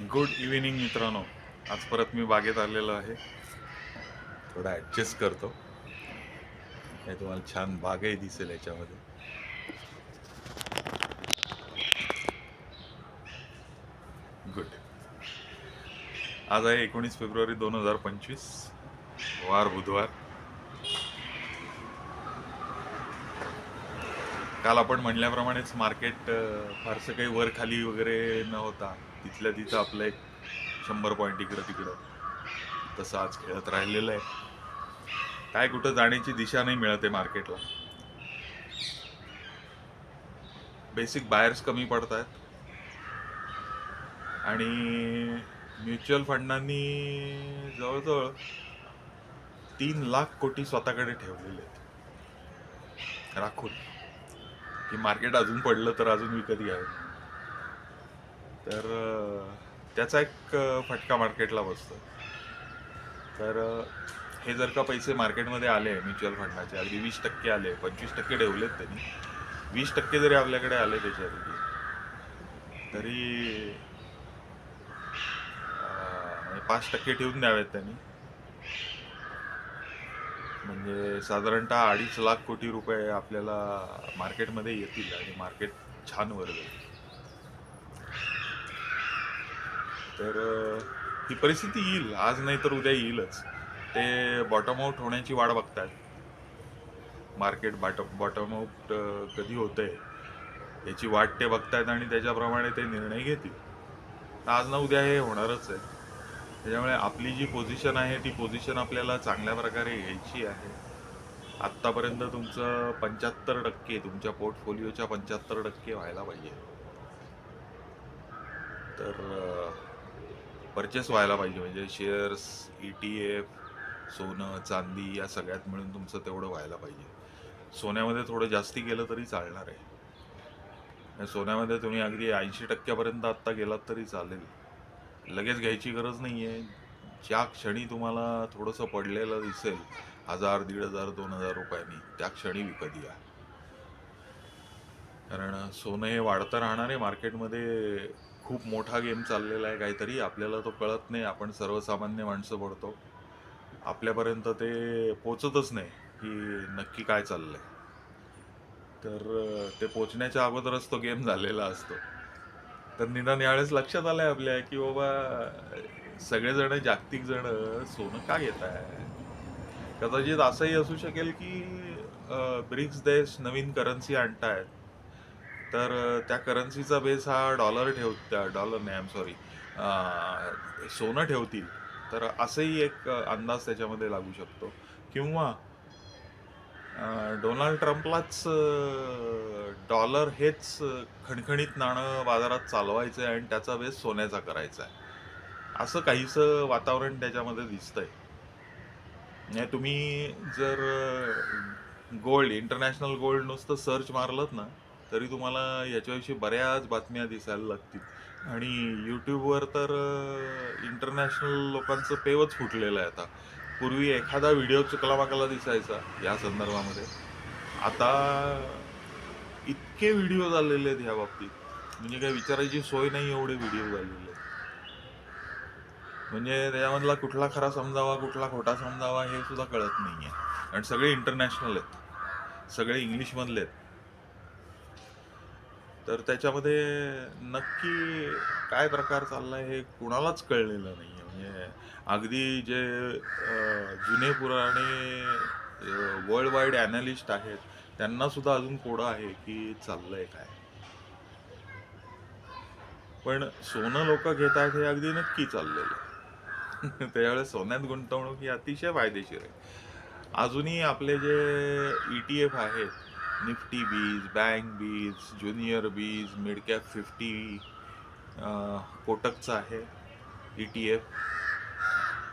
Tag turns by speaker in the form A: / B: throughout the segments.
A: Good evening मित्रांनो. आज परत मी बागेत आलेलो आहे. थोडा ॲडजस्ट करतो. हे तुम्हाला छान बागही दिसेल याच्यामध्ये. गुड आज आहे एकोणीस फेब्रुवारी दोन हजार पंचवीस. वार बुधवार. काल आपण म्हणल्याप्रमाणेच मार्केट फारसं काही वर खाली वगैरे न होता तिथल्या तिथं आपलं एक शंभर पॉईंट इकडं तिकडं तसं आज खेळत राहिलेलं आहे. काय कुठं जाण्याची दिशा नाही मिळत आहे मार्केटला. बेसिक बायर्स कमी पडत आहेत आणि म्युच्युअल फंडांनी जवळजवळ तीन लाख कोटी स्वतःकडे ठेवलेले आहेत. राखून. की मार्केट अजून पडलं तर अजून विकत घ्यावे. तर त्याचा एक फटका मार्केटला बसतो. तर हे जर का पैसे मार्केटमध्ये आले म्युच्युअल फंडाचे अगदी वीस टक्के आले पंचवीस टक्के ठेवलेत त्यांनी. वीस टक्के जरी आपल्याकडे आले त्याच्यापैकी तरी म्हणजे पाच टक्के ठेवून द्यावेत त्यांनी. म्हणजे साधारणतः अडीच लाख कोटी रुपये आपल्याला मार्केटमध्ये येतील आणि मार्केट छान वर जाईल. तर ही परिस्थिती येईल. आज नाही तर उद्या येईलच. ते बॉटम आउट होण्याची वाट बघतायत. मार्केट बॉटम बॉटम आउट कधी आहे याची वाट ते बघतायत आणि त्याच्याप्रमाणे ते निर्णय घेतील. तर आज ना उद्या हे होणारच आहे. त्याच्यामुळे आपली जी पोझिशन आहे ती पोझिशन आपल्याला चांगल्या प्रकारे घ्यायची आहे. आत्तापर्यंत तुमचं पंच्याहत्तर टक्के तुमच्या पोर्टफोलिओच्या पंच्याहत्तर टक्के व्हायला पाहिजे. तर परचेस व्हायला पाहिजे. म्हणजे शेअर्स ई टी एफ सोनं चांदी या सगळ्यात मिळून तुमचं तेवढं व्हायला पाहिजे. सोन्यामध्ये थोडं जास्ती गेलं तरी चालणार आहे. सोन्यामध्ये तुम्ही अगदी ऐंशी टक्क्यापर्यंत आत्ता गेलात तरी चालेल. लगेच घ्यायची गरज नाही आहे ज्या क्षणी तुम्हाला थोडंसं पडलेलं दिसेल हजार दीड हजार दोन हजार रुपयांनी त्या क्षणी विकत घ्या. कारण सोनं हे वाढतं राहणार आहे मार्केटमध्ये. खूप मोठा गेम चाललेला आहे काहीतरी. आपल्याला तो कळत नाही. आपण सर्वसामान्य माणसं पडतो. आपल्यापर्यंत ते पोचतच नाही की नक्की काय चाललंय. तर ते पोचण्याच्या अगोदरच तो गेम झालेला असतो. तर निदान यावेळेस लक्षात आलंय आपल्या की बाबा सगळेजण जागतिक जण सोनं का घेत आहे कदाचित असंही असू शकेल की ब्रिक्स देश नवीन करन्सी आणतायत. तर त्या करन्सीचा बेस हा डॉलर ठेव डॉलर नाही आय एम सॉरी सोनं ठेवतील. तर असंही एक अंदाज त्याच्यामध्ये लागू शकतो. किंवा डोनाल्ड ट्रम्पलाच डॉलर हेच खणखणीत नाणं बाजारात चालवायचं आहे आणि त्याचा बेस सोन्याचा करायचा आहे असं काहीसं वातावरण त्याच्यामध्ये दिसतंय. नाही तुम्ही जर गोल्ड इंटरनॅशनल गोल्ड नुसतं सर्च मारलं ना तरी तुम्हाला याच्याविषयी बऱ्याच बातम्या दिसायला लागतील. आणि यूट्यूबवर तर इंटरनॅशनल लोकांचं पेवच फुटलेलं आहे आता. पूर्वी एखादा व्हिडिओ चुकला माकला दिसायचा या संदर्भामध्ये. आता इतके व्हिडिओ झालेले आहेत ह्या बाबतीत. म्हणजे काही विचारायची सोय नाही एवढे व्हिडिओ झालेले. आहेत म्हणजे त्याच्यामधला कुठला खरा समजावा कुठला खोटा समजावा हे सुद्धा कळत नाही आहे आणि सगळे इंटरनॅशनल आहेत. सगळे इंग्लिशमधले आहेत. तर त्याच्यामध्ये नक्की काय प्रकार चाललाय हे कुणालाच कळलेलं नाही आहे म्हणजे अगदी जे जुने पुराणे वर्ल्ड वाईड ॲनालिस्ट आहेत त्यांना सुद्धा अजून कोडं आहे की चाललंय काय. पण सोनं लोक घेत आहेत हे अगदी नक्की चाललेलं त्यावेळेस सोन्यात गुंतवणूक ही अतिशय फायदेशीर आहे. अजूनही आपले जे ई टी एफ आहेत Nifty BeES bank BeES junior BeES mid cap fifty कोटकचं आहे ई टी एफ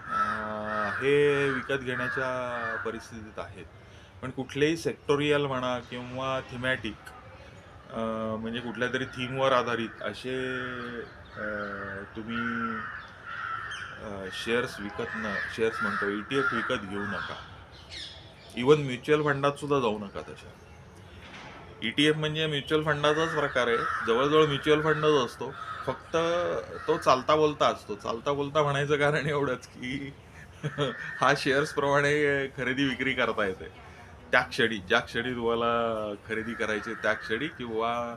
A: हे विकत घेण्याच्या परिस्थितीत आहेत. पण कुठलेही सेक्टोरियल म्हणा किंवा थिमॅटिक म्हणजे कुठल्या तरी थीमवर आधारित असे तुम्ही शेअर्स विकत न शेअर्स म्हणतो ई टी एफ विकत घेऊ नका. इवन म्युच्युअल फंडात सुद्धा जाऊ नका तशा. ई टी एफ म्हणजे म्युच्युअल फंडाचाच प्रकार आहे. जवळजवळ म्युच्युअल फंडच असतो. फक्त तो चालता बोलता असतो चालता बोलता म्हणायचं कारण एवढंच की हा शेअर्स प्रमाणे खरेदी विक्री करता येते. त्या क्षणी ज्या क्षणी तुम्हाला खरेदी करायचे त्या क्षणी किंवा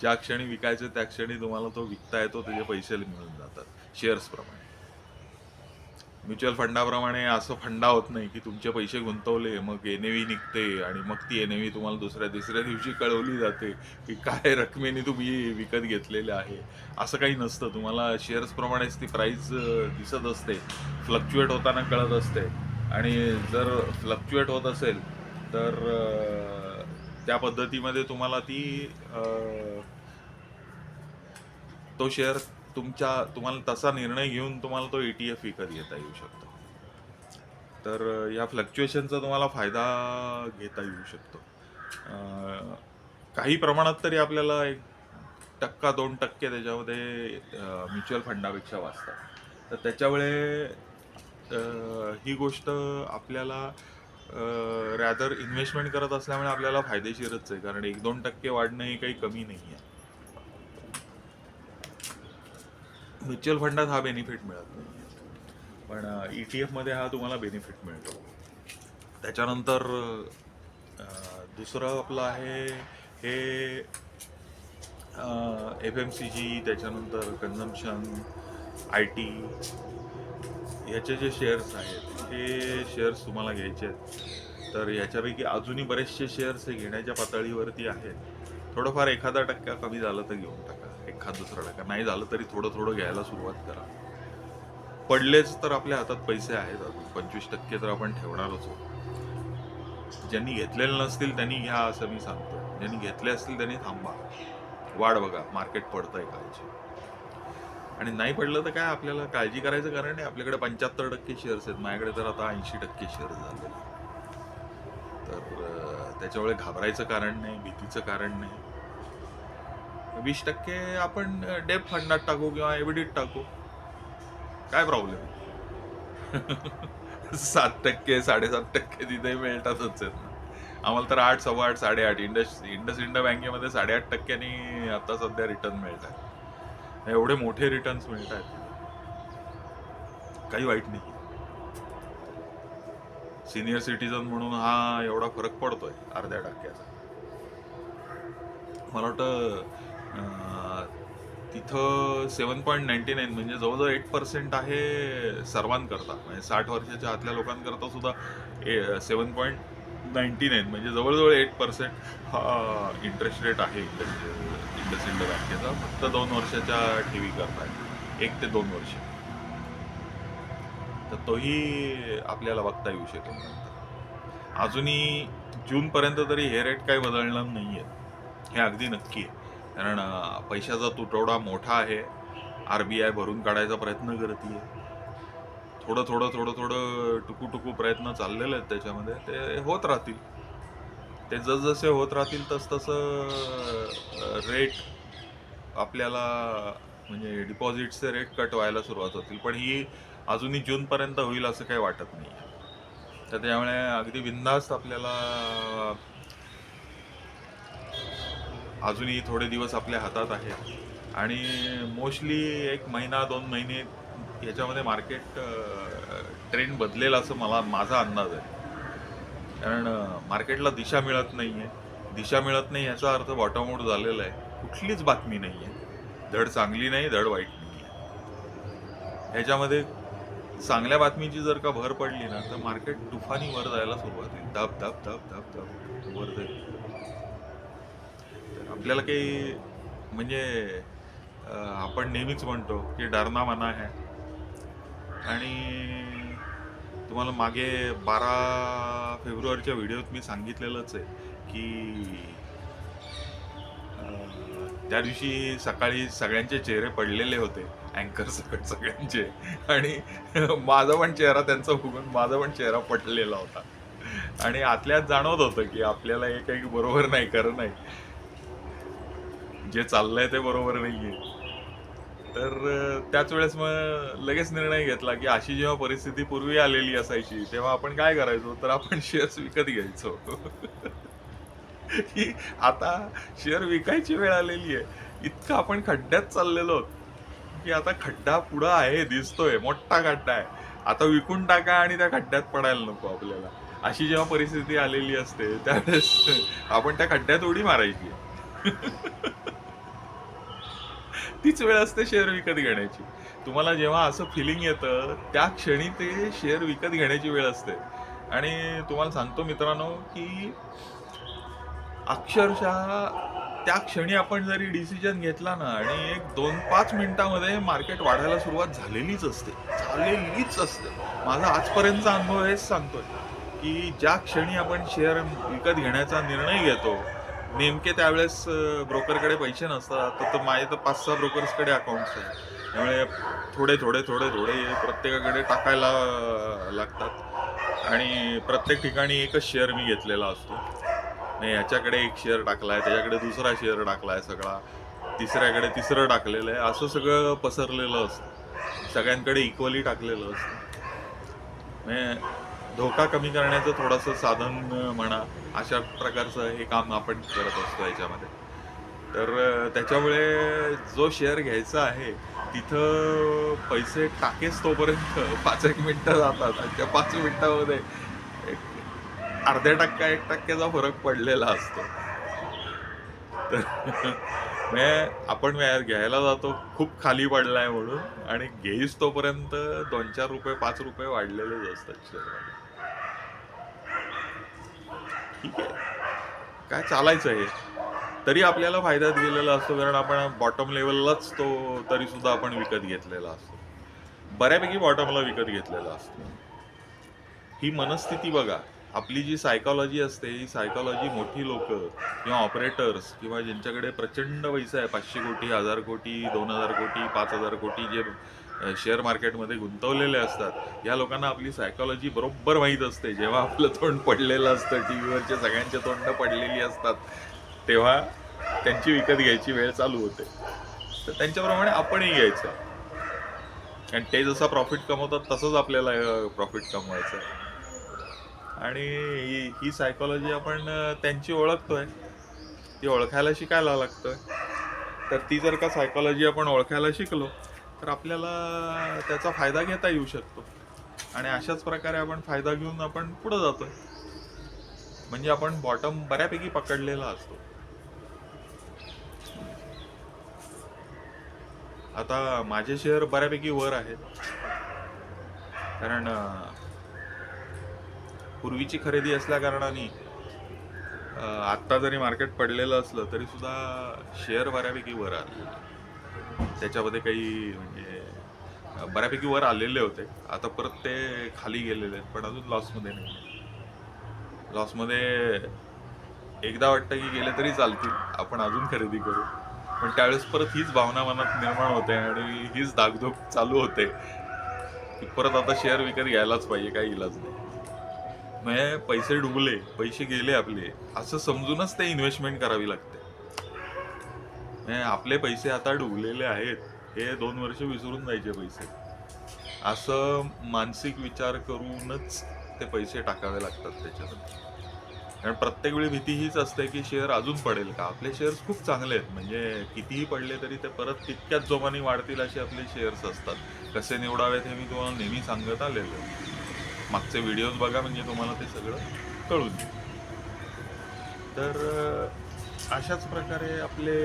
A: ज्या क्षणी विकायचे त्या क्षणी तुम्हाला तो विकता येतो त्याचे पैसे मिळून जातात शेअर्स प्रमाणे. म्युच्युअल फंडाप्रमाणे असं फंडा होत नाही की तुमचे पैसे गुंतवले मग एन निघते आणि मग ती एन तुम्हाला दुसऱ्या तिसऱ्या दिवशी कळवली जाते की काय रकमेने तुम्ही विकत घेतलेले आहे. असं काही नसतं. तुम्हाला शेअर्सप्रमाणेच ती प्राईस दिसत असते. फ्लक्च्युएट होताना कळत असते. आणि जर फ्लक्च्युएट होत असेल तर त्या पद्धतीमध्ये तुम्हाला ती तो शेअर तुमच्या तुम्हाला तसा निर्णय घेऊन तुम्हाला तो ए टी एफ विकत घेता येऊ शकतो. तर या फ्लक्च्युएशनचा तुम्हाला फायदा घेता येऊ शकतो. काही प्रमाणात तरी आपल्याला एक टक्का दोन टक्के त्याच्यामध्ये म्युच्युअल फंडापेक्षा वाचतात. तर त्याच्यामुळे ही गोष्ट आपल्याला रॅदर इन्व्हेस्टमेंट करत असल्यामुळे आपल्याला फायदेशीरच आहे. कारण एक दोन टक्के वाढणं हे काही कमी नाही आहे म्युच्युअल फंडात हा बेनिफिट मिळत नाही. पण ई टी एफमध्ये हा तुम्हाला बेनिफिट मिळतो. त्याच्यानंतर दुसरं आपलं आहे हे एफ एम सी जी त्याच्यानंतर कन्झम्शन आय टी याचे जे शेअर्स आहेत हे शेअर्स तुम्हाला घ्यायचे आहेत. तर याच्यापैकी अजूनही बरेचसे शेअर्स हे घेण्याच्या पातळीवरती आहेत. थोडंफार एखादा टक्का कमी झालं तर घेऊन टाका. एखाद दुसरा टाका नाही झालं तरी थोडं थोडं घ्यायला सुरुवात करा. पडलेच तर आपल्या हातात पैसे आहेत. अजून पंचवीस टक्के तर आपण ठेवणारच आहोत. ज्यांनी घेतलेले नसतील त्यांनी घ्या असं मी सांगतो. ज्यांनी घेतले असतील त्यांनी थांबा. वाढ बघा. मार्केट पडतंय काळजी आणि नाही पडलं तर काय आपल्याला काळजी करायचं कारण नाही. आपल्याकडे पंच्याहत्तर टक्के शेअर्स आहेत. माझ्याकडे तर आता ऐंशी टक्के शेअर्स झालेले तर त्याच्यामुळे घाबरायचं कारण नाही भीतीचं कारण नाही. वीस टक्के आपण डेप फंडात टाकू किंवा एव्हिडीत टाकू. काय प्रॉब्लेम सात टक्के साडेसात टक्के तिथे मिळतातच आहेत ना. आम्हाला तर आठ सव्वा आठ साडेआठ. इंडस इंडस इंड बँकेमध्ये साडेआठ टक्क्यांनी आता सध्या रिटर्न मिळत आहे एवढे मोठे रिटर्न्स मिळत आहेत काही वाईट नाही सिनियर सिटीजन म्हणून हा एवढा फरक पडतोय अर्ध्या टक्क्याचा. मला वाटतं तिथं सेवन पॉईंट नाईन्टी नाईन म्हणजे जवळजवळ एट पर्सेंट आहे सर्वांकरता. म्हणजे साठ वर्षाच्या आतल्या लोकांकरता सुद्धा सेवन पॉईंट नाईन्टी नाईन म्हणजे जवळजवळ एट पर्सेंट हा इंटरेस्ट रेट आहे इंडस बँकेचा. फक्त दोन वर्षाच्या ठेवी करता एक ते दोन वर्ष. तर तोही आपल्याला बघता येऊ शकेल नंतर. अजूनही जूनपर्यंत तरी हे रेट काही बदलणार नाही आहेत हे अगदी नक्की आहे. कारण पैशाचा तुटवडा मोठा आहे. आर बी आय भरून काढायचा प्रयत्न करते थोडं थोडं थोडं थोडं टुकू टुकू प्रयत्न चाललेले आहेत त्याच्यामध्ये. ते होत राहतील. ते जसजसे होत राहतील तसतसं रेट आपल्याला म्हणजे डिपॉझिटचे रेट कट व्हायला सुरुवात होतील. पण ही अजूनही जूनपर्यंत होईल असं काही वाटत नाही तर त्यामुळे अगदी बिंदास्त आपल्याला अजूनही थोडे दिवस आपल्या हातात आहेत. आणि मोस्टली एक महिना दोन महिने याच्यामध्ये मार्केट ट्रेंड बदलेल असं मला माझा अंदाज आहे. कारण मार्केटला दिशा मिळत नाही आहे दिशा मिळत नाही याचा अर्थ बॉटमआउट झालेला आहे. कुठलीच बातमी नाही आहे धड चांगली नाही धड वाईट नाही आहे ह्याच्यामध्ये चांगल्या बातमीची जर का भर पडली ना तर मार्केट तुफानी वर जायला सुरुवात होईल. धप धप धप धप धप वर जाईल. आपल्याला काही म्हणजे आपण नेहमीच म्हणतो की डरना मना आहे आणि तुम्हाला मागे बारा फेब्रुवारीच्या व्हिडिओत मी सांगितलेलंच आहे की त्या दिवशी सकाळी सगळ्यांचे चेहरे पडलेले होते अँकर सकट सगळ्यांचे. आणि माझा पण चेहरा त्यांचा बघून माझा पण चेहरा पडलेला होता. आणि आतल्यात जाणवत होतं की आपल्याला हे काही बरोबर नाही खरं नाही. जे चाललंय ते बरोबर नाहीये. तर त्याच वेळेस मग लगेच निर्णय घेतला की अशी जेव्हा परिस्थिती पूर्वी आलेली असायची तेव्हा आपण काय करायचो? तर आपण शेअर्स विकत घ्यायचो. की आता शेअर विकायची वेळ आलेली आहे. इतकं आपण खड्ड्यात चाललेलो आहोत की आता खड्डा पुढं आहे दिसतोय मोठा खड्डा आहे. आता विकून टाका आणि त्या खड्ड्यात पडायला नको आपल्याला. अशी जेव्हा परिस्थिती आलेली असते त्यावेळेस आपण त्या खड्ड्यात उडी मारायची. तीच वेळ असते शेअर विकत घेण्याची. तुम्हाला जेव्हा असं फिलिंग येतं त्या क्षणी ते शेअर विकत घेण्याची वेळ असते. आणि तुम्हाला सांगतो मित्रांनो की अक्षरशः त्या क्षणी आपण जरी डिसिजन घेतला ना आणि एक दोन पाच मिनिटामध्ये मार्केट वाढायला सुरुवात झालेलीच असते. झालेलीच असते. माझा आजपर्यंतचा अनुभव हेच सांगतोय की ज्या क्षणी आपण शेअर विकत घेण्याचा निर्णय घेतो नेमके त्यावेळेस ब्रोकरकडे पैसे नसतात तर- माझे तर पाच सहा ब्रोकर्सकडे अकाउंट्स आहेत त्यामुळे थोडे थोडे थोडे थोडे प्रत्येकाकडे टाकायला लागतात. आणि प्रत्येक ठिकाणी एकच शेअर मी घेतलेला असतो. नाही याच्याकडे एक शेअर टाकलाय त्याच्याकडे दुसरा शेअर टाकलाय सगळा. तिसऱ्याकडे तिसरं टाकलेलं आहे. असं सगळं पसरलेलं असतं. सगळ्यांकडे इक्वली टाकलेलं असतं. म्हणजे धोका कमी करण्याचं थोडंसं साधन म्हणा अशा प्रकारचं हे काम आपण करत असतो याच्यामध्ये. तर त्याच्यामुळे जो शेअर घ्यायचा आहे तिथं पैसे टाकेच तोपर्यंत पाच एक मिनटं जातात. आणि त्या पाच मिनिटामध्ये एक अर्ध्या टक्का एक टक्क्याचा फरक पडलेला असतो. तर म्हणजे आपण घ्यायला जातो खूप खाली पडलाय म्हणून. आणि घेईस तोपर्यंत दोन चार रुपये पाच रुपये वाढलेलेच असतात शेअरमध्ये काय चालायचं आहे? तरी आपल्याला फायद्यात गेलेला असतो कारण आपण बॉटम लेवललाच तो तरी सुद्धा आपण विकत घेतलेला असतो. बऱ्यापैकी बॉटमला विकत घेतलेला असतो. ही मनस्थिती बघा आपली जी सायकॉलॉजी असते ही सायकॉलॉजी मोठी लोक किंवा ऑपरेटर्स किंवा ज्यांच्याकडे प्रचंड पैसा आहे पाचशे कोटी हजार कोटी दोन हजार कोटी पाच हजार कोटी जे शेअर मार्केटमध्ये गुंतवलेले असतात. या लोकांना आपली सायकॉलॉजी बरोबर माहीत असते. जेव्हा आपलं तोंड पडलेलं असतं टी व्हीवरचे सगळ्यांचे तोंड पडलेली असतात तेव्हा त्यांची विकत घ्यायची वेळ चालू होते. तर त्यांच्याप्रमाणे आपणही घ्यायचं. आणि ते जसा प्रॉफिट कमवतात तसंच आपल्याला प्रॉफिट कमवायचं. आणि ही ही सायकॉलॉजी आपण त्यांची ओळखतोय. ती ओळखायला शिकायला लागतोय. तर ती जर का सायकॉलॉजी आपण ओळखायला शिकलो तर आपल्याला त्याचा फायदा घेता येऊ शकतो. आणि अशाच प्रकारे आपण फायदा घेऊन आपण पुढे जातोय. म्हणजे आपण बॉटम बऱ्यापैकी पकडलेला असतो. आता माझे शेअर बऱ्यापैकी वर आहेत. कारण पूर्वीची खरेदी असल्या कारणाने आत्ता जरी मार्केट पडलेलं असलं तरी सुद्धा शेअर बऱ्यापैकी वर आले. त्याच्यामध्ये काही म्हणजे बऱ्यापैकी वर आलेले होते. आता परत ते खाली गेलेले आहेत पण अजून लॉसमध्ये नाही लॉसमध्ये एकदा वाटतं की गेले तरी चालतील आपण अजून खरेदी करू. पण त्यावेळेस परत हीच भावना मनात निर्माण होते आणि हीच धाकधूक चालू होते. की परत आता शेअर विकत घ्यायलाच पाहिजे काही इलाज नाही. म्हणजे पैसे डुबले पैसे गेले आपले असं समजूनच ते इन्व्हेस्टमेंट करावी लागते. नाही आपले पैसे आता डुबलेले आहेत. हे दोन वर्ष विसरून जायचे पैसे. असं मानसिक विचार करूनच ते पैसे टाकावे लागतात त्याच्यात कारण प्रत्येक वेळी भीती हीच असते की शेअर अजून पडेल का? आपले शेअर्स खूप चांगले आहेत. म्हणजे कितीही पडले तरी ते परत तितक्याच जोमाने वाढतील असे आपले शेअर्स असतात. कसे निवडावेत हे मी तुम्हाला नेहमी सांगत आलेलो मागचे व्हिडिओज बघा म्हणजे तुम्हाला ते सगळं कळून येईल. तर अशाच प्रकारे आपले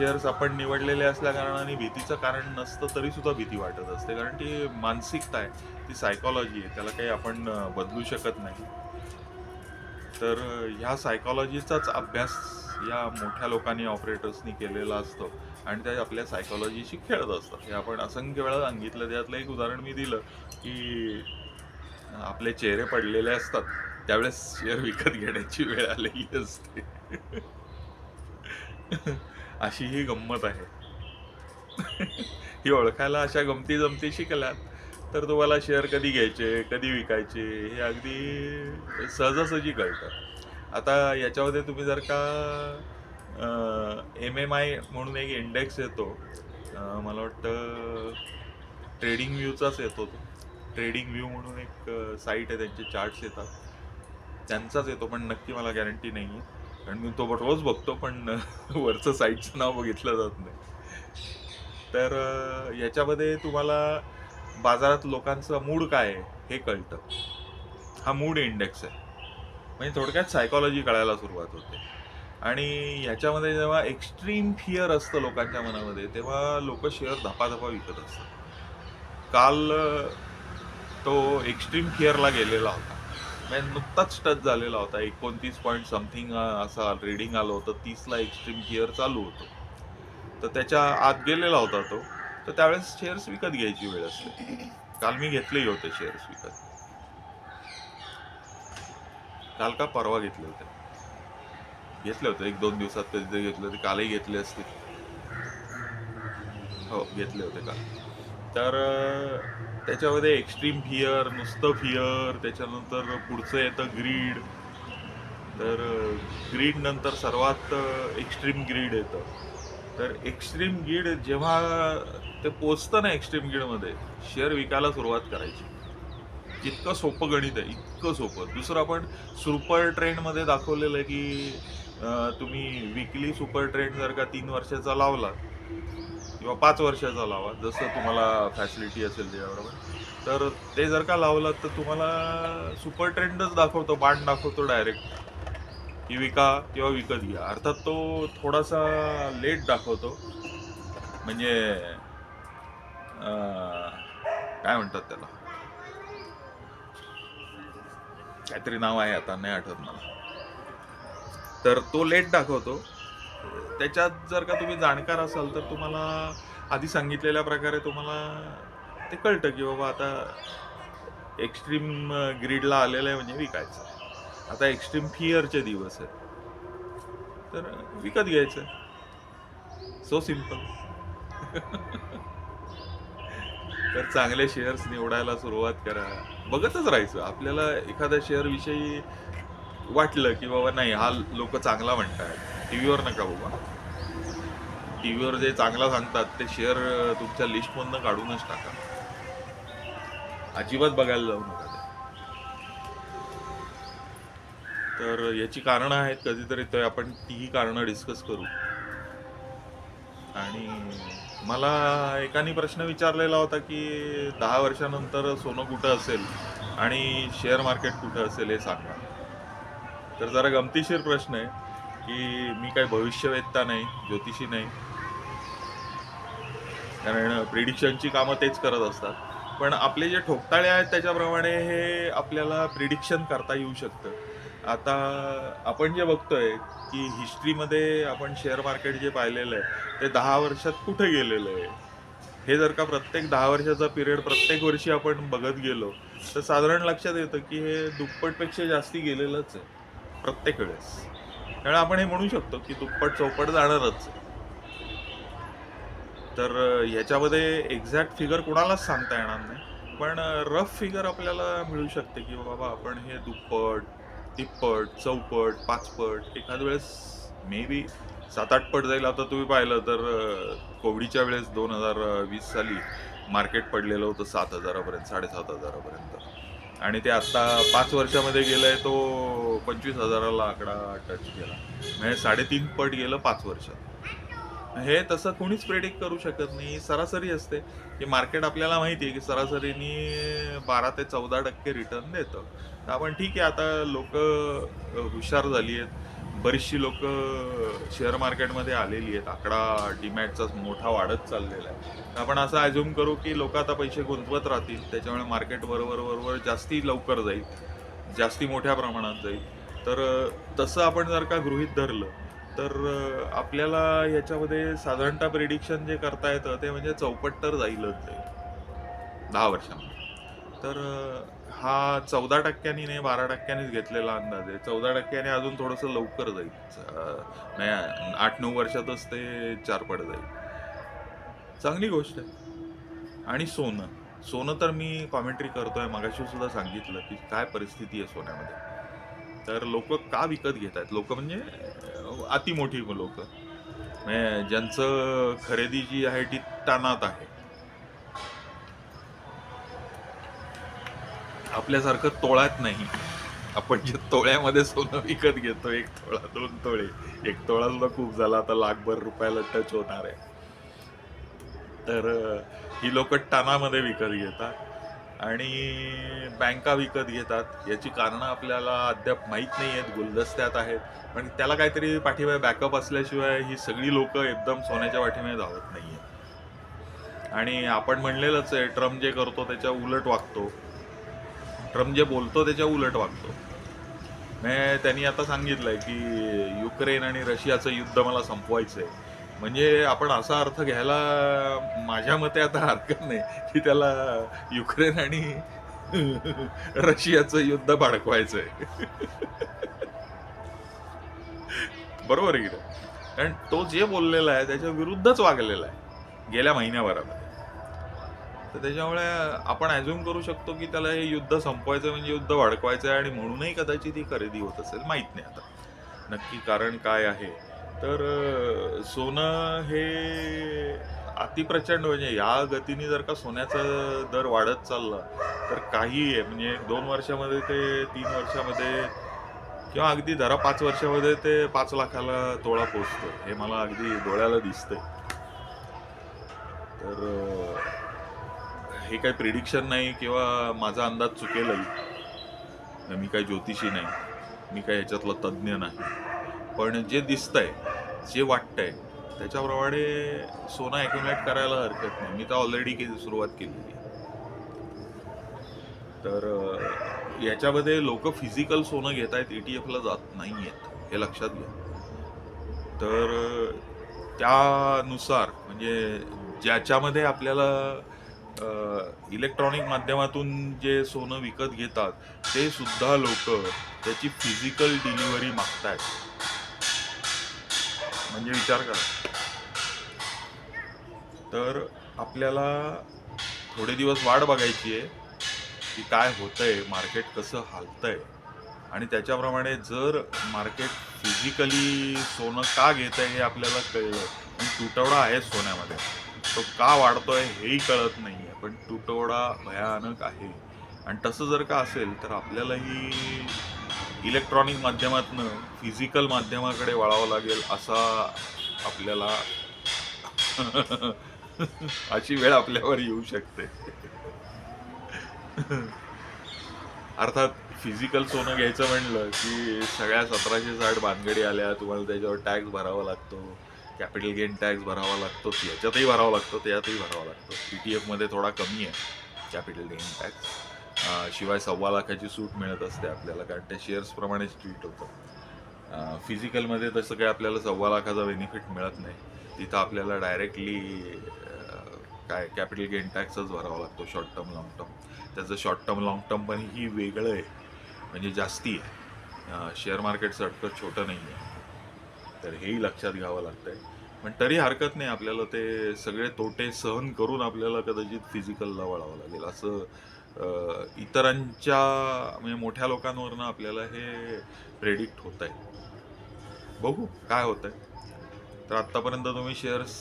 A: शेअर्स आपण निवडलेले असल्या कारणाने भीतीचं कारण नसतं तरी सुद्धा भीती वाटत असते. कारण ती मानसिकता आहे ती सायकॉलॉजी आहे त्याला काही आपण बदलू शकत नाही. तर ह्या सायकॉलॉजीचाच अभ्यास या मोठ्या लोकांनी ऑपरेटर्सनी केलेला असतो आणि ते आपल्या सायकॉलॉजीशी खेळत असतात. हे आपण असंख्य वेळा सांगितलं त्यातलं एक उदाहरण मी दिलं की आपले चेहरे पडलेले असतात त्यावेळेस शेअर विकत घेण्याची वेळ आलेली असते. अशी ही गंमत आहे. ही ओळखायला अशा गमती जमती शिकलात तर तुम्हाला शेअर कधी घ्यायचे कधी विकायचे हे अगदी सहजासहजी कळतं. आता याच्यामध्ये तुम्ही जर का एम एम आय म्हणून एक इंडेक्स येतो मला वाटतं ट्रेडिंग व्ह्यूचाच येतो तो. ट्रेडिंग व्ह्यू म्हणून एक साईट आहे त्यांचे चार्ट्स येतात. त्यांचाच येतो पण नक्की मला गॅरंटी नाही आहे कारण मी तो रोज बघतो पण वरचं साईटचं नाव बघितलं जात नाही. तर याच्यामध्ये तुम्हाला बाजारात लोकांचा मूड काय आहे हे कळतं. हा मूड इंडेक्स आहे. म्हणजे थोडक्यात सायकॉलॉजी कळायला सुरुवात होते. आणि ह्याच्यामध्ये जेव्हा एक्स्ट्रीम फिअर असतं लोकांच्या मनामध्ये तेव्हा लोक शेअर धपाधपा विकत असतात. काल तो एक्स्ट्रीम फिअरला गेलेला होता. म्हणजे नुकताच टच झालेला होता. एकोणतीस पॉईंट समथिंग असा रिडिंग आलं होतं. तीसला एक्स्ट्रीम गिअर चालू होतं. तर त्याच्या आत गेलेला होता तो. तर त्यावेळेस शेअर्स विकत घ्यायची वेळ असते. काल मी घेतलेही होते शेअर्स विकत. काल का परवा घेतले होते? घेतले होते. एक दोन दिवसात कधीतरी घेतले होते. कालही घेतले असते हो घेतले होते काल. तर त्याच्यामध्ये एक्स्ट्रीम फिअर नुसतं फिअर त्याच्यानंतर पुढचं येतं ग्रीड तर ग्रीड नंतर सर्वात एक्स्ट्रीम ग्रीड येतं. तर एक्स्ट्रीम ग्रीड जेव्हा ते पोचतं ना एक्स्ट्रीम ग्रीडमध्ये शेअर विकायला सुरुवात करायची. इतकं सोपं गणित आहे इतकं सोपं. दुसरं आपण सुपर ट्रेंडमध्ये दाखवलेलं आहे की तुम्ही विकली सुपर ट्रेंड जर का तीन वर्षाचा लावला किंवा पाच वर्षाचा लावा जसं तुम्हाला फॅसिलिटी असेल त्याच्याबरोबर तर ते जर का लावलं तर तुम्हाला सुपर ट्रेंडच दाखवतो बाण दाखवतो डायरेक्ट की विका किंवा विकत घ्या. अर्थात तो थोडासा लेट दाखवतो. म्हणजे काय म्हणतात त्याला? काहीतरी नाव आहे आता नाही आठवत मला. तर तो लेट दाखवतो. त्याच्यात जर का तुम्ही जाणकार असाल तर तुम्हाला आधी सांगितलेल्या प्रकारे तुम्हाला ते कळतं की बाबा आता एक्स्ट्रीम ग्रीडला आलेलं आहे म्हणजे विकायचं. आता एक्स्ट्रीम फिअरचे दिवस आहेत. तर विकत घ्यायचं. सो सिंपल तर चांगले शेअर्स निवडायला सुरुवात करा. बघतच राहायचं. आपल्याला एखाद्या शेअरविषयी वाटलं की बाबा नाही हा लोक चांगला म्हणतात. टी व्हीवर नका बाबा टी व्हीवर जे चांगला सांगतात ते शेअर तुमच्या लिस्टमधनं काढूनच टाका. अजिबात बघायला जाऊ नका ते. तर याची कारणं आहेत कधीतरी ते आपण तीही कारणं डिस्कस करू. आणि मला एकाने प्रश्न विचारलेला होता की दहा वर्षानंतर सोनं कुठं असेल आणि शेअर मार्केट कुठं असेल हे सांगा. तर जरा गमतीशीर प्रश्न आहे. की मी काही भविष्यवेत्ता नाही ज्योतिषी नाही. कारण प्रिडिक्शनची कामं तेच करत असतात. पण आपले जे ठोकताळे आहेत त्याच्याप्रमाणे हे आपल्याला प्रिडिक्शन करता येऊ शकतं. आता आपण जे बघतोय की हिस्ट्रीमध्ये आपण शेअर मार्केट जे पाहिलेलं आहे ते दहा वर्षात कुठे गेलेलं आहे? हे जर का प्रत्येक दहा वर्षाचा पिरियड प्रत्येक वर्षी आपण बघत गेलो तर साधारण लक्षात येतं की हे दुप्पटपेक्षा जास्ती गेलेलंच आहे प्रत्येक वेळेस. त्यामुळे आपण हे म्हणू शकतो की दुप्पट चौपट जाणारच. तर ह्याच्यामध्ये एक्झॅक्ट फिगर कुणालाच सांगता येणार नाही. पण रफ फिगर आपल्याला मिळू शकते की बाबा आपण हे दुप्पट तिप्पट चौपट पाचपट एखाद वेळेस मे बी सात आठ पट जाईल. आता तुम्ही पाहिलं तर कोविडच्या वेळेस दोन हजार वीस साली मार्केट पडलेलं होतं सात हजारापर्यंत साडेसात हजारापर्यंत. आणि ते आत्ता पाच वर्षामध्ये गेलंय तो पंचवीस हजाराला आकडा टच केला. म्हणजे साडेतीन पट गेलं पाच वर्षात. हे तसं कोणीच प्रेडिक्ट करू शकत नाही. सरासरी असते. की मार्केट आपल्याला माहिती आहे की सरासरीनी बारा ते चौदा टक्के रिटर्न देतं. तर आपण ठीक आहे आता लोक हुशार झाली आहेत. बरीचशी लोक शेअर मार्केटमध्ये आलेली आहेत. आकडा डिमॅटचा मोठा वाढत चाललेला आहे. आपण असं अज्युम करू की लोक आता पैसे गुंतवत राहतील. त्याच्यामुळे मार्केट बरोबर बरोबर जास्ती लवकर जाईल. जास्ती मोठ्या प्रमाणात जाईल. तर तसं आपण जर का गृहित धरलं तर आपल्याला ह्याच्यामध्ये साधारणतः प्रिडिक्शन जे करता येतं ते म्हणजे चौपट तर जाईलच जाईल. दहा वर्षांमध्ये. तर हा चौदा टक्क्यांनी नाही बारा टक्क्यांनीच घेतलेला अंदाज आहे. चौदा टक्क्याने अजून थोडंसं लवकर जाईल. नाही आठ नऊ वर्षातच ते चार पड जाईल. चांगली गोष्ट आहे. आणि सोनं. सोनं तर मी कॉमेंट्री करतोय मगाशी सुद्धा सांगितलं की काय परिस्थिती आहे सोन्यामध्ये. तर लोक का विकत घेत आहेत लोक म्हणजे अति मोठी लोक. म्हणजे ज्यांचं खरेदी जी आहे ती तणात आहे. आपल्यासारखं तोळ्यात नाही. आपण जे तोळ्यामध्ये सोनं विकत घेतो एक तोळा दोन तोळे. एक तोळा सुद्धा खूप झाला आता लाखभर रुपयाला टच होणार आहे. तर ही लोक टनामध्ये विकत घेतात आणि बँका विकत घेतात. याची कारणं आपल्याला अद्याप माहीत नाही आहेत गुलदस्त्यात आहेत. पण त्याला काहीतरी पाठीमागे बॅकअप असल्याशिवाय ही सगळी लोक एकदम सोन्याच्या पाठीमागे धावत नाही आणि आपण म्हणलेलंच आहे ट्रम्प जे करतो त्याच्या उलट वागतो. ट्रम्प जे बोलतो त्याच्या उलट वागतो. नाही त्यांनी आता सांगितलंय की युक्रेन आणि रशियाचं युद्ध मला संपवायचं आहे म्हणजे आपण असा अर्थ घ्यायला माझ्या मते आता हरकत नाही की त्याला युक्रेन आणि रशियाचं युद्ध भडकवायचं आहे बरोबर आहे कारण तो जे बोललेला आहे त्याच्या विरुद्धच वागलेला आहे गेल्या महिन्याभरात तर त्याच्यामुळे आपण ॲझ्युम करू शकतो की त्याला हे युद्ध संपवायचं म्हणजे युद्ध वाढवायचं आहे आणि म्हणूनही कदाचित ही खरेदी होत असेल. माहीत नाही आता. नक्की कारण काय आहे? तर सोनं हे अतिप्रचंड म्हणजे या गतीने जर का सोन्याचा दर वाढत चालला तर काही आहे. म्हणजे दोन वर्षामध्ये ते तीन वर्षामध्ये किंवा अगदी धरा पाच वर्षामध्ये ते पाच लाखाला तोळा पोचतो हे मला अगदी डोळ्याला दिसतंय. तर हे काही प्रिडिक्शन नाही किंवा माझा अंदाज चुकेलही. मी काही ज्योतिषी नाही. मी काही याच्यातला तज्ज्ञ नाही. पण जे दिसतंय जे वाटतंय त्याच्याप्रमाणे सोनं ॲक्युमुलेट करायला हरकत नाही. मी तर ऑलरेडी केली सुरुवात केलेली आहे. तर याच्यामध्ये लोक फिजिकल सोनं घेत आहेत ई टी एफला जात नाही आहेत हे लक्षात घ्या. तर त्यानुसार म्हणजे ज्याच्यामध्ये आपल्याला इलेक्ट्रॉनिक माध्यमातून जे सोनं विकत घेतात ते सुद्धा लोक त्याची फिजिकल डिलिव्हरी मागतायत. म्हणजे विचार करा. तर आपल्याला थोडे दिवस वाट बघायची आहे की काय होतंय मार्केट कसं हालतंय. आणि त्याच्याप्रमाणे जर मार्केट फिजिकली सोनं का घेत आहे हे आपल्याला कळलं तुटवडा आहे सोन्यामध्ये तो का वाढतोय हेही कळत नाही आहे पण तुटवडा भयानक आहे. आणि तसं जर का असेल तर आपल्यालाही इलेक्ट्रॉनिक माध्यमातनं फिजिकल माध्यमाकडे वळावं लागेल असा आपल्याला अशी वेळ आपल्यावर येऊ शकते. अर्थात फिजिकल सोनं घ्यायचं म्हणलं की सगळ्या सतराशे साठ भानगडी आल्या तुम्हाला त्याच्यावर टॅक्स भरावा लागतो. कॅपिटल गेन टॅक्स भरावा लागतो याच्यातही भरावा लागतो त्याच्यातही भरावा लागतो. पी टी एफमध्ये थोडा कमी आहे कॅपिटल गेन टॅक्स शिवाय सव्वा लाखाची सूट मिळत असते आपल्याला कारण त्या शेअर्सप्रमाणेच ट्रीट होतं. फिजिकलमध्ये तसं काही आपल्याला सव्वा लाखाचा बेनिफिट मिळत नाही. तिथं आपल्याला डायरेक्टली काय कॅपिटल गेन टॅक्सच भरावा लागतो शॉर्ट टर्म लाँग टर्म त्याचं शॉर्ट टर्म लाँग टर्म पण ही वेगळं आहे. म्हणजे जास्ती आहे. शेअर मार्केट सटकं छोटं नाही आहे तर हेही लक्षात घ्यावं लागतंय. पण तरी हरकत नाही आपल्याला ते सगळे तोटे सहन करून आपल्याला कदाचित फिजिकलला वळावं लागेल. असं इतरांच्या म्हणजे मोठ्या लोकांवरनं आपल्याला हे प्रेडिक्ट होत आहे बघू काय होत आहे तर आत्तापर्यंत तुम्ही शेअर्स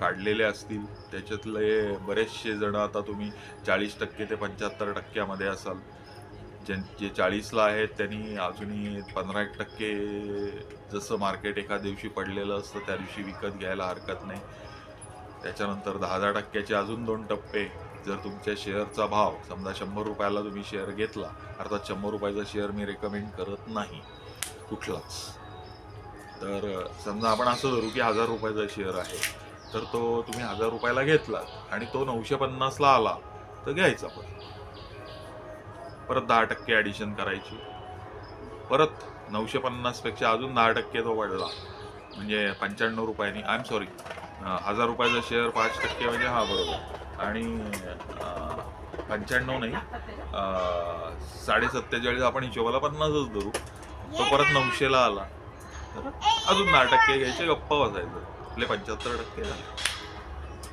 A: काढलेले असतील त्याच्यातले बरेचसे जण आता तुम्ही चाळीस टक्के ते पंच्याहत्तर टक्क्यामध्ये असाल. ज्यां जे चाळीसला आहेत त्यांनी अजूनही पंधरा एक टक्के जसं मार्केट एका दिवशी पडलेलं असतं त्या दिवशी विकत घ्यायला हरकत नाही. त्याच्यानंतर दहा दहा टक्क्याचे अजून दोन टप्पे. जर तुमच्या शेअरचा भाव समजा शंभर रुपयाला तुम्ही शेअर घेतला अर्थात शंभर रुपयाचा शेअर मी रेकमेंड करत नाही कुठलाच. तर समजा आपण असं धरू की हजार रुपयाचा शेअर आहे तर तो तुम्ही हजार रुपयाला घेतला आणि तो नऊशे पन्नासला आला तर घ्यायचा पण. परत दहा टक्के ॲडिशन करायची. परत नऊशे पन्नासपेक्षा अजून दहा टक्के तो वाढला. म्हणजे पंच्याण्णव रुपयांनी आय एम सॉरी हजार रुपयाचा शेअर पाच टक्के म्हणजे हा बरोबर. आणि पंच्याण्णव नाही साडेसत्तेचाळीस साडे सत्तेचाळीस आपण हिशोबाला पन्नासच धरू. तो परत नऊशेला आला. तर अजून दहा टक्के घ्यायचे गप्पा बसायचं. आपले पंच्याहत्तर टक्के झाले.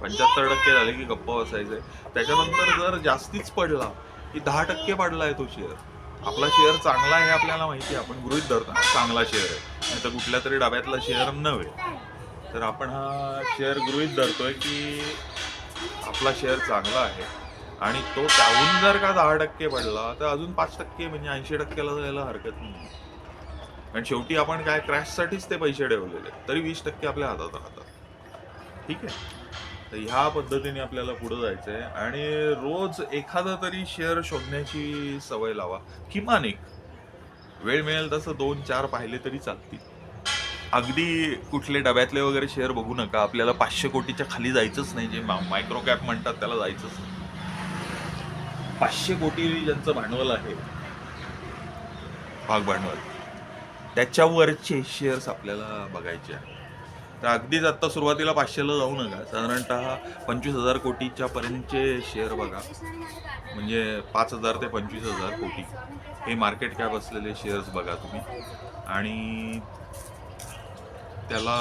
A: पंच्याहत्तर टक्के झाले की गप्पा बसायचे त्याच्यानंतर जर जास्तीच पडला की दहा टक्के पडलाय तो शेअर आपला शेअर चांगला आहे आपल्याला माहिती आहे. आपण गृहित धरतो चांगला शेअर आहे. नाही तर कुठल्या तरी डब्यातला शेअर नव्हे. तर आपण हा शेअर गृहित धरतोय की आपला शेअर चांगला आहे. आणि तो त्याहून जर का दहा टक्के पडला तर अजून पाच टक्के म्हणजे ऐंशी टक्क्याला जायला हरकत नाही कारण शेवटी आपण काय क्रॅशसाठीच ते पैसे ठेवलेले तरी वीस टक्के आपल्या हातात राहतात. ठीक आहे? तर ह्या पद्धतीने आपल्याला पुढे जायचं आहे आणि रोज एखादा तरी शेअर शोधण्याची सवय लावा. किमान एक. वेळ मिळेल तसं दोन चार पाहिले तरी चालतील. अगदी कुठले डब्यातले वगैरे शेअर बघू नका. आपल्याला पाचशे कोटीच्या खाली जायचंच नाही. जे मायक्रो कॅप म्हणतात त्याला जायचंच नाही. पाचशे कोटी ज्यांचं भांडवल आहे भाग भांडवल त्याच्यावरचे शेअर्स आपल्याला बघायचे आहे तर अगदीच आत्ता सुरुवातीला पाचशेला जाऊ नका. साधारणतः पंचवीस हजार कोटीच्या पर्यंतचे शेअर बघा. म्हणजे पाच हजार ते पंचवीस हजार कोटी. हे मार्केट कॅप असलेले शेअर्स बघा तुम्ही. आणि त्याला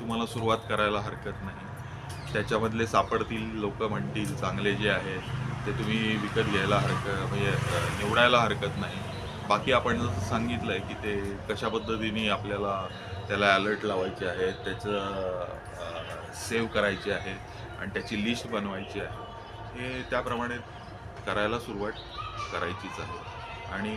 A: तुम्हाला सुरुवात करायला हरकत नाही. त्याच्यामधले सापडतील लोक म्हणतील चांगले जे आहेत ते तुम्ही विकत घ्यायला हरकत म्हणजे निवडायला हरकत नाही. बाकी आपण जसं सांगितलं आहे की ते कशा पद्धतीने आपल्याला त्याला अलर्ट लावायचे आहेत त्याचं सेव्ह करायचे आहे आणि त्याची लिस्ट बनवायची आहे. हे त्याप्रमाणे करायला सुरुवात करायचीच आहे. आणि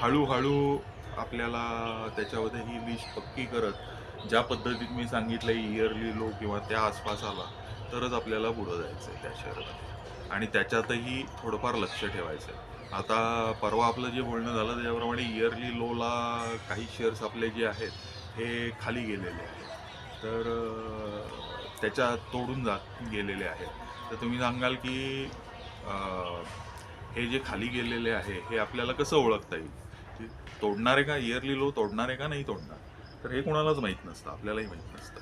A: हळूहळू आपल्याला त्याच्यामध्ये ही लिस्ट पक्की करत ज्या पद्धतीत मी सांगितलं इयरली लो किंवा त्या आसपास आला तरच आपल्याला पुढं जायचं आहे त्या शहरात आणि त्याच्यातही थोडंफार लक्ष ठेवायचं आहे आता परवा आपलं जे बोलणं झालं त्याप्रमाणे इयरली लोला काही शेअर्स आपले जे आहेत हे खाली गेलेले आहेत. तर त्याच्या तोडून जात गेलेले आहेत. तर तुम्ही सांगाल की हे जे खाली गेलेले आहे हे आपल्याला कसं ओळखता येईल? की तोडणार आहे का? इयरली लो तोडणार आहे का? नाही तोडणार. तर हे कोणालाच माहीत नसतं आपल्यालाही माहीत नसतं.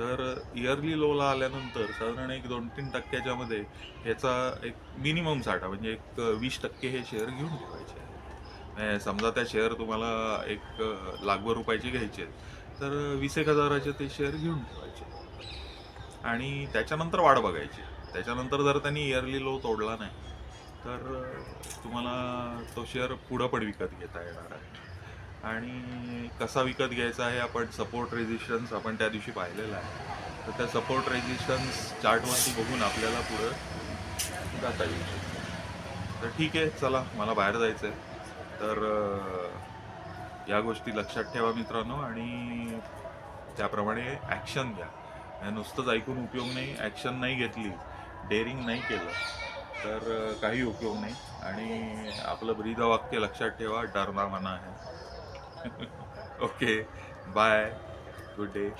A: तर इयरली लोला आल्यानंतर साधारण एक दोन तीन टक्क्याच्या मध्ये ह्याचा एक मिनिमम साठा म्हणजे एक वीस टक्के हे शेअर घेऊन ठेवायचे समजा त्या शेअर तुम्हाला एक लाखभर रुपयाचे घ्यायचे आहेत तर वीस एक हजाराचे ते शेअर घेऊन ठेवायचे आणि त्याच्यानंतर वाढ बघायची त्याच्यानंतर जर त्यांनी इयरली लो तोडला नाही तर तुम्हाला तो शेअर पुढं पण विकत घेता येणार आहे. आणि कसा विकत घ्यायचा आहे आपण सपोर्ट रेजिस्टन्स आपण त्या दिवशी पाहिलेला आहे. तर त्या सपोर्ट रेजिस्टन्स चार्टवरती बघून आपल्याला पुढं जाता येईल तर ठीक आहे चला मला बाहेर जायचं आहे. तर या गोष्टी लक्षात ठेवा मित्रांनो आणि त्याप्रमाणे ॲक्शन घ्या. नुसतंच ऐकून उपयोग नाही ॲक्शन नाही घेतली डेअरिंग नाही केलं तर काही उपयोग नाही. आणि आपलं ब्रीदवाक्य लक्षात ठेवा डरना मना आहे okay, bye. Good day.